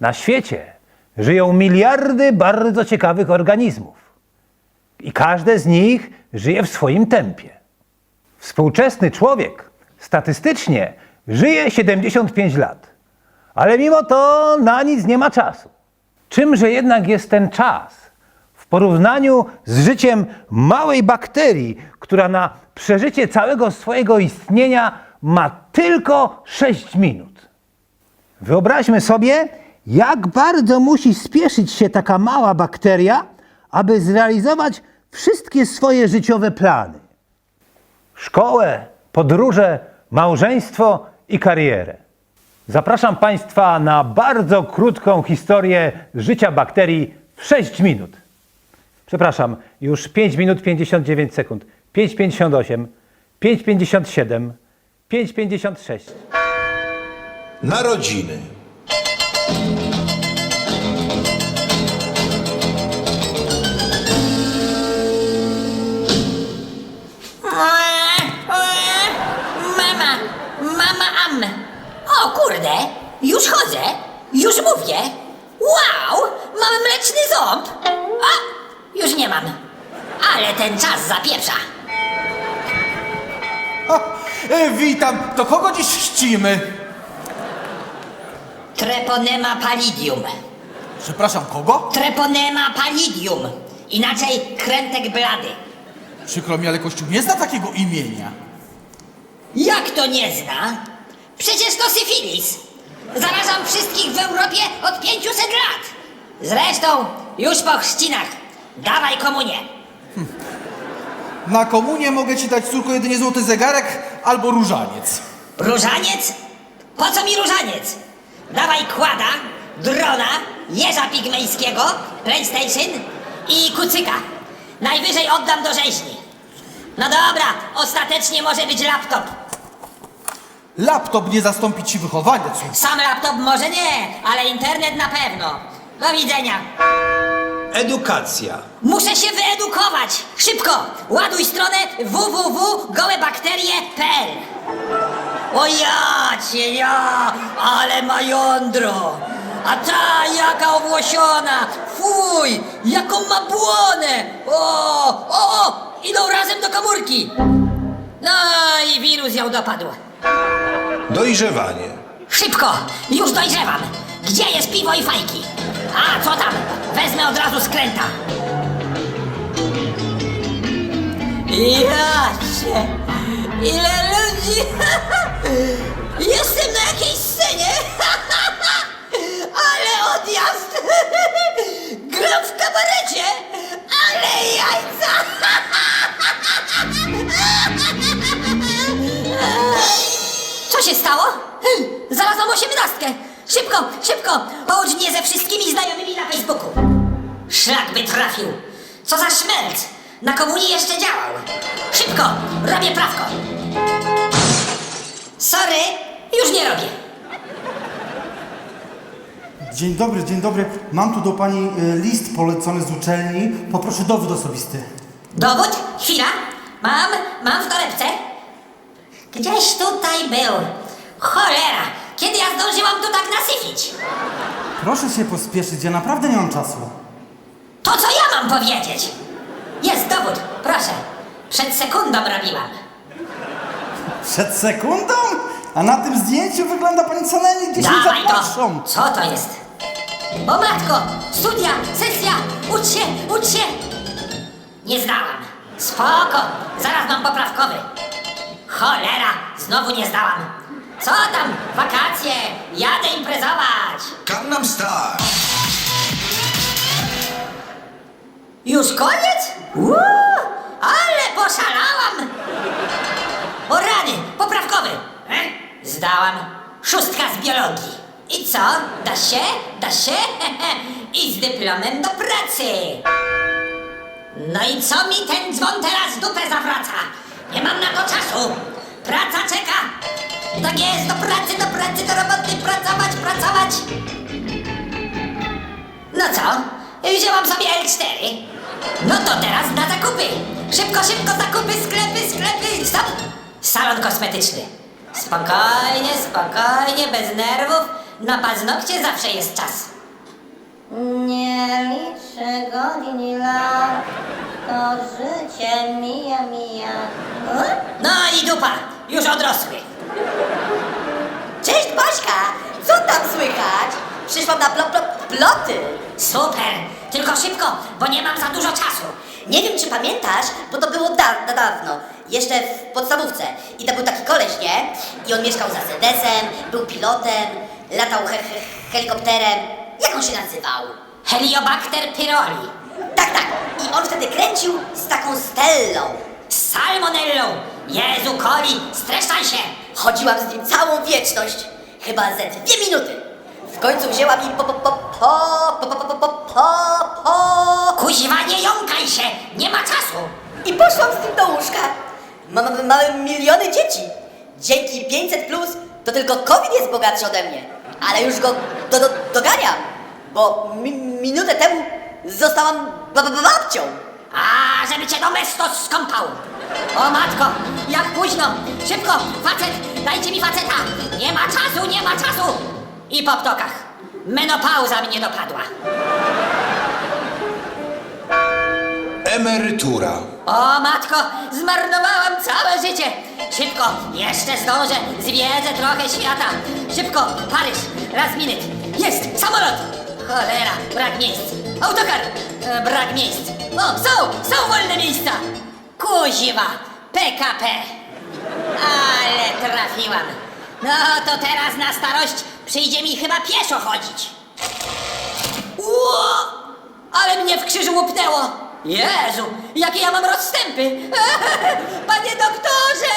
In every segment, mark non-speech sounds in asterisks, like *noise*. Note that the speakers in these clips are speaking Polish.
Na świecie żyją miliardy bardzo ciekawych organizmów. I każde z nich żyje w swoim tempie. Współczesny człowiek statystycznie żyje 75 lat, ale mimo to na nic nie ma czasu. Czymże jednak jest ten czas w porównaniu z życiem małej bakterii, która na przeżycie całego swojego istnienia ma tylko 6 minut? Wyobraźmy sobie, jak bardzo musi spieszyć się taka mała bakteria, aby zrealizować wszystkie swoje życiowe plany szkołę, podróże, małżeństwo i karierę. Zapraszam Państwa na bardzo krótką historię życia bakterii w 6 minut. Przepraszam, już 5 minut 59 sekund. 5,58, 5,57, 5,56. Narodziny. Ząb. A, już nie mam. Ale ten czas zapieprza. O, e, witam, to kogo dziś chrzcimy? Treponema pallidum. Przepraszam, kogo? Treponema pallidum. Inaczej krętek blady. Przykro mi, ale Kościół nie zna takiego imienia. Jak to nie zna? Przecież to syfilis. Zarażam wszystkich w Europie od 500 lat. Zresztą już po chrzcinach. Dawaj komunię. *laughs* Na komunię mogę ci dać, córko, jedynie złoty zegarek albo różaniec. Różaniec? Po co mi różaniec? Dawaj kłada, drona, jeża pigmejskiego, PlayStation i kucyka. Najwyżej oddam do rzeźni. No dobra, ostatecznie może być laptop. Laptop nie zastąpi ci wychowania, córko. Sam laptop może nie, ale internet na pewno. Do widzenia. Edukacja. Muszę się wyedukować! Szybko! Ładuj stronę www.gołebakterie.pl O ja cię, ja! Ale ma jądro! A ta jaka owłosiona! Fuj! Jaką ma błonę! O! O! o idą razem do komórki! No i wirus ją dopadł. Dojrzewanie. Szybko! Już dojrzewam! Gdzie jest piwo i fajki? A, co tam? Wezmę od razu skręta. Jacie! Ile ludzi! *laughs* Jestem na jakiejś scenie! *laughs* Ale odjazd! *laughs* Gram w kabarecie! Ale jajca! Co się stało? Hm, Znalazłam osiemnastkę! Szybko, szybko! Połącz mnie ze wszystkimi znajomymi na Facebooku! Szlak by trafił! Co za szmelc! Na komunii jeszcze działał! Szybko! Robię prawko! Sorry, już nie robię! Dzień dobry, dzień dobry. Mam tu do pani y, list polecony z uczelni. Poproszę dowód osobisty. Dowód? Chwila! Mam, mam w torebce. Gdzieś tutaj był. Cholera! Kiedy ja zdążyłam tu tak nasyfić? Proszę się pospieszyć, ja naprawdę nie mam czasu. To co ja mam powiedzieć? Jest dowód, proszę. Przed sekundą robiłam. Przed sekundą? A na tym zdjęciu wygląda pani co najmniej 10 lat to! Co to jest? O matko! Studia! Sesja! Ucz się! Ucz się! Nie zdałam. Spoko! Zaraz mam poprawkowy. Cholera! Znowu nie zdałam. Co tam? Wakacje! Jadę imprezować! Gangnam Style. Już koniec? Uuu, ale poszalałam! O rany, poprawkowy! E? Zdałam. Szóstka z biologii. I co? Da się? Da się? *laughs* I z dyplomem do pracy. No i co mi ten dzwon teraz dupę zawraca? Nie mam na to czasu. Praca czeka. Tak jest, do pracy, do pracy, do roboty, pracować, pracować. No co? Wzięłam sobie L4. No to teraz na zakupy. Szybko, szybko, zakupy, sklepy, sklepy. Stop! Salon kosmetyczny. Spokojnie, spokojnie, bez nerwów. Na paznokcie zawsze jest czas. Nie liczę godzin i lat, to życie mija, mija. No i dupa, już odrosły. Cześć Baśka, co tam słychać? Przyszłam na plot, plot, ploty. Super, tylko szybko, bo nie mam za dużo czasu. Nie wiem czy pamiętasz, bo to było da da dawno, jeszcze w podstawówce. I to był taki koleś, nie? I on mieszkał za sedesem, był pilotem, latał he he helikopterem. Jak on się nazywał? Heliobacter pyroli. Tak, tak. I on wtedy kręcił z taką Stellą. Z salmonellą. Jezu, Koli, streszczaj się. Chodziłam z nim całą wieczność, chyba ze dwie minuty. W końcu wzięła mi po po po po po po po po po po Kuźwa, nie jąkaj się, nie ma czasu. I poszłam z nim do łóżka. Mam, mamy miliony dzieci. Dzięki 500 plus to tylko COVID jest bogatszy ode mnie. Ale już go do, do, doganiam, bo mi, minutę temu zostałam ba, ba, babcią. A, żeby cię domestos skąpał. O matko, jak późno. Szybko, facet, dajcie mi faceta. Nie ma czasu, nie ma czasu. I po ptokach. Menopauza mnie dopadła. Emerytura. O matko, zmarnowałam całe życie. Szybko, jeszcze zdążę, zwiedzę trochę świata. Szybko, Paryż, raz minut. Jest, samolot. Cholera, brak miejsc. Autokar, e, brak miejsc. O, są, są wolne miejsca. Kuziwa, PKP. Ale trafiłam. No to teraz na starość przyjdzie mi chyba pieszo chodzić. Ło! Ale mnie w krzyżu łupnęło! Jezu, jakie ja mam rozstępy! *laughs* Panie doktorze!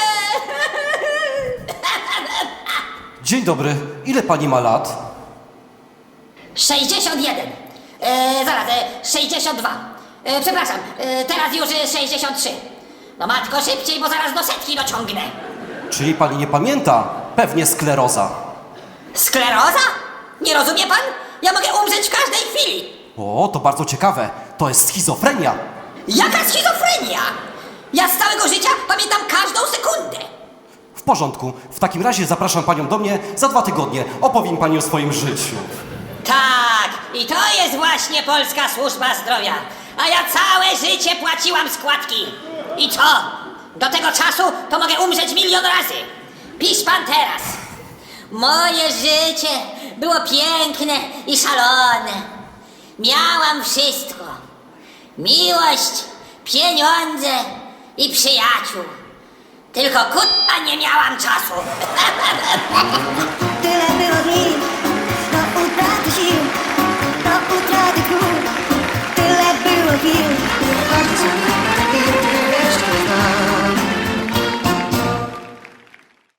*laughs* Dzień dobry. Ile pani ma lat? 61. E, zaraz, e, 62. E, przepraszam, e, teraz już e, 63. No matko, szybciej, bo zaraz do setki dociągnę. Czyli pani nie pamięta? Pewnie skleroza. Skleroza? Nie rozumie pan? Ja mogę umrzeć w każdej chwili. O, to bardzo ciekawe. To jest schizofrenia. Jaka schizofrenia? Ja z całego życia pamiętam każdą sekundę. W porządku. W takim razie zapraszam panią do mnie za dwa tygodnie. Opowiem pani o swoim życiu. Tak, i to jest właśnie Polska Służba Zdrowia. A ja całe życie płaciłam składki. I co? Do tego czasu to mogę umrzeć milion razy. Pisz pan teraz. Moje życie było piękne i szalone. Miałam wszystko. Miłość, pieniądze i przyjaciół. Tylko kurwa nie miałam czasu. *laughs*